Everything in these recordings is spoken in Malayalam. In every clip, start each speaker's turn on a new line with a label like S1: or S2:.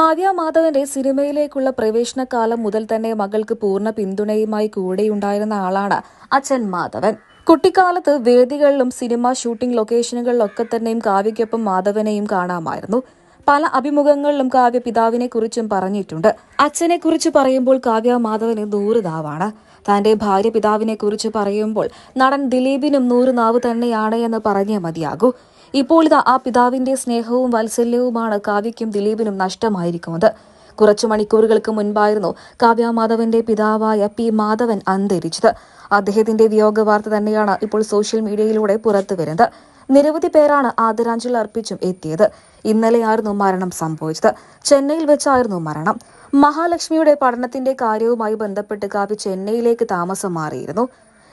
S1: കാവ്യ മാധവന്റെ സിനിമയിലേക്കുള്ള പ്രവേശനകാലം മുതൽ തന്നെ മകൾക്ക് പൂർണ പിന്തുണയുമായി കൂടെയുണ്ടായിരുന്ന ആളാണ് അച്ഛൻ മാധവൻ. കുട്ടിക്കാലത്ത് വേദികളിലും സിനിമ ഷൂട്ടിംഗ് ലൊക്കേഷനുകളിലൊക്കെ തന്നെയും കാവ്യയ്ക്കൊപ്പം മാധവനെയും കാണാമായിരുന്നു. പല അഭിമുഖങ്ങളിലും കാവ്യ പിതാവിനെ കുറിച്ചും പറഞ്ഞിട്ടുണ്ട്. അച്ഛനെ കുറിച്ച് പറയുമ്പോൾ കാവ്യ മാധവന് നൂറ് നാവാണ് തന്റെ ഭാര്യ പിതാവിനെ കുറിച്ച് പറയുമ്പോൾ നടൻ ദിലീപിനും നൂറ് നാവ് തന്നെയാണ് എന്ന് പറഞ്ഞേ മതിയാകൂ. ഇപ്പോൾ ഇത് ആ പിതാവിന്റെ സ്നേഹവും വാത്സല്യവുമാണ് കാവ്യയ്ക്കും ദിലീപിനും നഷ്ടമായിരിക്കുന്നത്. കുറച്ചു മണിക്കൂറുകൾക്ക് മുൻപായിരുന്നു കാവ്യ മാധവന്റെ പിതാവായ പി മാധവൻ അന്തരിച്ചത്. അദ്ദേഹത്തിന്റെ വിയോഗ വാർത്ത തന്നെയാണ് ഇപ്പോൾ സോഷ്യൽ മീഡിയയിലൂടെ പുറത്തു വരുന്നത്. നിരവധി പേരാണ് ആദരാഞ്ജലി അർപ്പിച്ചും എത്തിയത്. ഇന്നലെയായിരുന്നു മരണം സംഭവിച്ചത്. ചെന്നൈയിൽ വെച്ചായിരുന്നു മരണം. മഹാലക്ഷ്മിയുടെ പഠനത്തിന്റെ കാര്യവുമായി ബന്ധപ്പെട്ട് കാവ്യ ചെന്നൈയിലേക്ക് താമസം മാറിയിരുന്നു.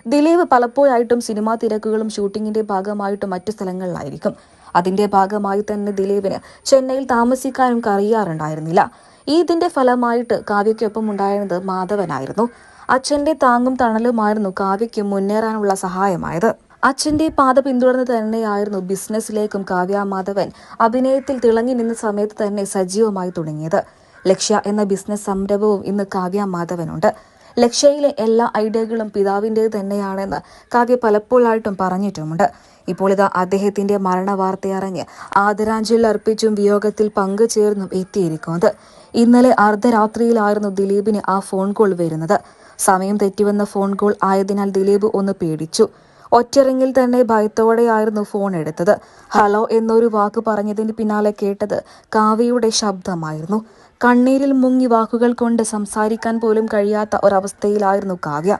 S1: ദിലീപ് പലപ്പോഴായിട്ടും സിനിമാ തിരക്കുകളും ഷൂട്ടിങ്ങിന്റെ ഭാഗമായിട്ടും മറ്റു സ്ഥലങ്ങളിലായിരിക്കും. അതിന്റെ ഭാഗമായി തന്നെ ദിലീപിന് ചെന്നൈയിൽ താമസിക്കാനും കഴിയാറുണ്ടായിരുന്നില്ല ഈ ഇതിന്റെ ഫലമായിട്ട് കാവ്യയ്ക്കൊപ്പം ഉണ്ടായിരുന്നത് മാധവനായിരുന്നു. അച്ഛന്റെ താങ്ങും തണലുമായിരുന്നു കാവ്യയ്ക്ക് മുന്നേറാനുള്ള സഹായമായത്. അച്ഛന്റെ പാത പിന്തുടർന്ന് തന്നെയായിരുന്നു ബിസിനസ്സിലേക്കും കാവ്യ മാധവൻ അഭിനയത്തിൽ തിളങ്ങി നിന്ന സമയത്ത് തന്നെ സജീവമായി തുടങ്ങിയത്. ലക്ഷ്യ എന്ന ബിസിനസ് സംരംഭവും ഇന്ന് കാവ്യ മാധവനുണ്ട്. ലക്ഷ്യയിലെ എല്ലാ ഐഡിയകളും പിതാവിന്റേത് തന്നെയാണെന്ന് കാവ്യ പലപ്പോഴായിട്ടും പറഞ്ഞിട്ടുമുണ്ട്. ഇപ്പോൾ ഇതാ അദ്ദേഹത്തിന്റെ മരണ വാർത്തയറിഞ്ഞ് ആദരാഞ്ജലി അർപ്പിച്ചും വിയോഗത്തിൽ പങ്കുചേർന്നും എത്തിയിരിക്കുന്നത്. ഇന്നലെ അർദ്ധരാത്രിയിലായിരുന്നു ദിലീപിന് ആ ഫോൺ കോൾ വരുന്നത്. സമയം തെറ്റിവന്ന ഫോൺ കോൾ ആയതിനാൽ ദിലീപ് ഒന്ന് പേടിച്ചു. ഒറ്ററിങ്ങിൽ തന്നെ ഭയത്തോടെയായിരുന്നു ഫോൺ എടുത്തത്. ഹലോ എന്നൊരു വാക്ക് പറഞ്ഞതിന് പിന്നാലെ കേട്ടത് കാവ്യയുടെ ശബ്ദമായിരുന്നു. കണ്ണീരിൽ മുങ്ങി വാക്കുകൾ കൊണ്ട് സംസാരിക്കാൻ പോലും കഴിയാത്ത ഒരവസ്ഥയിലായിരുന്നു കാവ്യ.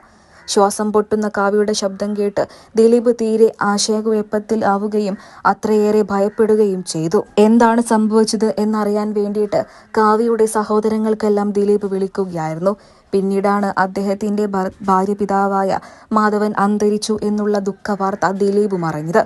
S1: ശ്വാസം പൊട്ടുന്ന കാവ്യയുടെ ശബ്ദം കേട്ട് ദിലീപ് തീരെ ആശയക്കുഴപ്പത്തിൽ ആവുകയും അത്രയേറെ ഭയപ്പെടുകയും ചെയ്തു. എന്താണ് സംഭവിച്ചത് എന്നറിയാൻ വേണ്ടിയിട്ട് കാവ്യയുടെ സഹോദരങ്ങൾക്കെല്ലാം ദിലീപ് വിളിക്കുകയായിരുന്നു. പിന്നീടാണ് അദ്ദേഹത്തിന്റെ ഭാര്യ പിതാവായ മാധവൻ അന്തരിച്ചു എന്നുള്ള ദുഃഖവാർത്ത ദിലീപ് അറിഞ്ഞത്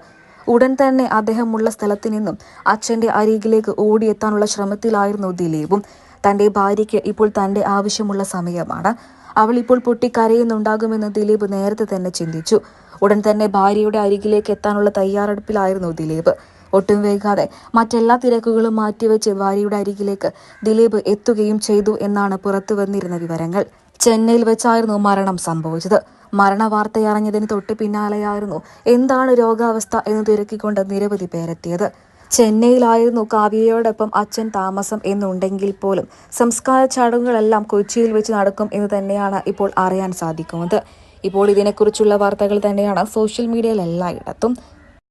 S1: ഉടൻ തന്നെ അദ്ദേഹമുള്ള സ്ഥലത്തു നിന്നും അച്ഛന്റെ അരികിലേക്ക് ഓടിയെത്താനുള്ള ശ്രമത്തിലായിരുന്നു ദിലീപും. തന്റെ ഭാര്യയ്ക്ക് ഇപ്പോൾ തന്റെ ആവശ്യമുള്ള സമയമാണ്. അവൾ ഇപ്പോൾ പൊട്ടിക്കരയുന്നുണ്ടാകുമെന്ന് ദിലീപ് നേരത്തെ തന്നെ ചിന്തിച്ചു. ഉടൻ തന്നെ ഭാര്യയുടെ അരികിലേക്ക് എത്താനുള്ള തയ്യാറെടുപ്പിലായിരുന്നു ദിലീപ്. ഒട്ടും വൈകാതെ മറ്റെല്ലാ തിരക്കുകളും മാറ്റിവെച്ച് ഭാര്യയുടെ അരികിലേക്ക് ദിലീപ് എത്തുകയും ചെയ്തു എന്നാണ് പുറത്തു വന്നിരുന്ന വിവരങ്ങൾ. ചെന്നൈയിൽ വെച്ചായിരുന്നു മരണം സംഭവിച്ചത്. മരണവാർത്തയറിഞ്ഞതിന് തൊട്ട് പിന്നാലെയായിരുന്നു എന്താണ് രോഗാവസ്ഥ എന്ന് തിരക്കിക്കൊണ്ട് നിരവധി പേരെത്തിയത്. ചെന്നൈയിലായിരുന്നു കാവ്യയോടൊപ്പം അച്ഛൻ താമസം എന്നുണ്ടെങ്കിൽ പോലും. സംസ്കാര ചടങ്ങുകളെല്ലാം കൊച്ചിയിൽ വെച്ച് നടക്കും എന്ന് തന്നെയാണ് ഇപ്പോൾ അറിയാൻ സാധിക്കുന്നത്. ഇപ്പോൾ ഇതിനെക്കുറിച്ചുള്ള വാർത്തകൾ തന്നെയാണ് സോഷ്യൽ മീഡിയയിൽ എല്ലായിടത്തും